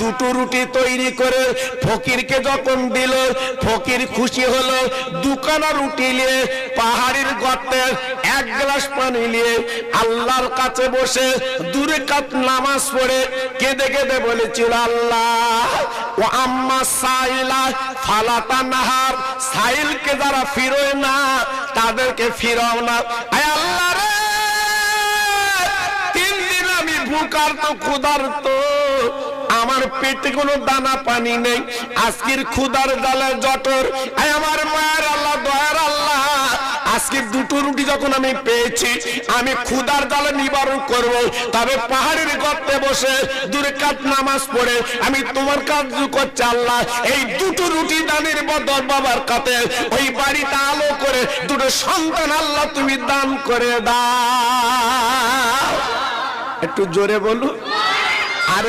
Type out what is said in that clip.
দুটো রুটি তৈরি করে ফকিরকে যখন দিল, ফকির খুশি হলো। দুখানা রুটি নিয়ে পাহাড়ের গর্তে এক গ্লাস পানি নিয়ে আল্লাহর কাছে বসে দূরে নামাজ পড়ে কেঁদে কেঁদে বলেছিল, আল্লাহ, ও আম্মা সাইলা, ফালাতা নাহার, সাইলকে যারা ফিরোয় না, তাদেরকে ফিরাও না। আয় আল্লাহ ভুকার তো ক্ষুধার তো। আমার পেটে কোনো দানা পানি নেই। আজকের ক্ষুধার জালে জটর আমার মায়ের আল্লাহ, দয়ার আল্লাহ। আজকে দুটো রুটি যখন আমি পেয়েছি, আমি ক্ষুধার জালে নিবারণ করব। তবে পাহাড়ের গর্তে বসে দূরে কাত নামাজ পড়ে। আমি তোমার কাজ করছি আল্লাহ, এই দুটো রুটি দানের বদল বাবার কাতে ওই বাড়িটা আলো করে দুটো সন্তান আল্লাহ তুমি দান করে দাও। একটু জোরে বলুন। আরে